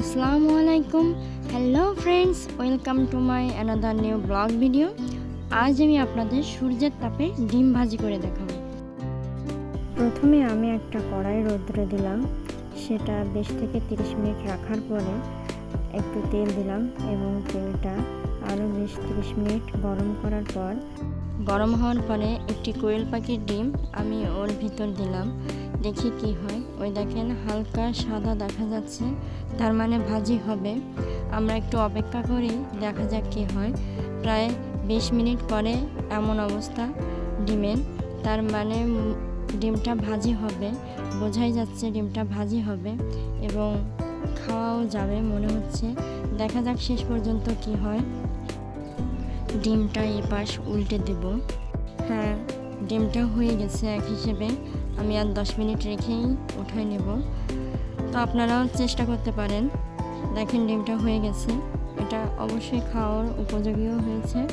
আসসালামু আলাইকুম। Hello friends welcome to my another new blog video আজ আমি আপনাদের সূর্যের তাপে ডিম ভাজি করে দেখাবো। প্রথমে আমি একটা কড়াই রৌদ্রে দিলাম। সেটা বিশ থেকে তিরিশ মিনিট রাখার পরে একটু তেল দিলাম এবং তেলটা আরও বিশ তিরিশ মিনিট গরম করার পর গরম হওয়ার পরে একটি কোয়েল পাখির ডিম আমি ওর ভিতর দিলাম। দেখি কি হয়। ওই দেখেন, হালকা সাদা দেখা যাচ্ছে। তার মানে ভাজি হবে। আমরা একটু অপেক্ষা করি, দেখা যাক কি হয়। প্রায় বিশ মিনিট পরে এমন অবস্থা ডিমের। তার মানে ডিমটা ভাজি হবে। বোঝাই যাচ্ছে ডিমটা ভাজি হবে এবং খাওয়াও যাবে মনে হচ্ছে। দেখা যাক শেষ পর্যন্ত কি হয়। ডিমটা এপাশ উল্টে দেব। হ্যাঁ। ডিমটা হয়ে গেছে এক হিসেবে। আমি আর দশ মিনিট রেখেই উঠাই নেব। তো আপনারাও চেষ্টা করতে পারেন। দেখেন ডিমটা হয়ে গেছে। এটা অবশ্যই খাওয়ার উপযোগীও হয়েছে।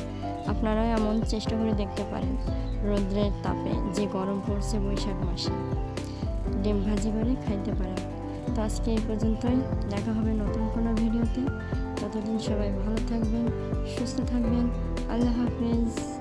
আপনারাও এমন চেষ্টা করে দেখতে পারেন রৌদ্রের তাপে যে গরম পড়ছে বৈশাখ মাসে। ডিম ভাজি করে খাইতে পারেন। তো আজকে এই পর্যন্তই। দেখা হবে নতুন কোনো ভিডিওতে। ততদিন সবাই ভালো থাকবেন সুস্থ থাকবেন। Allah Hafiz.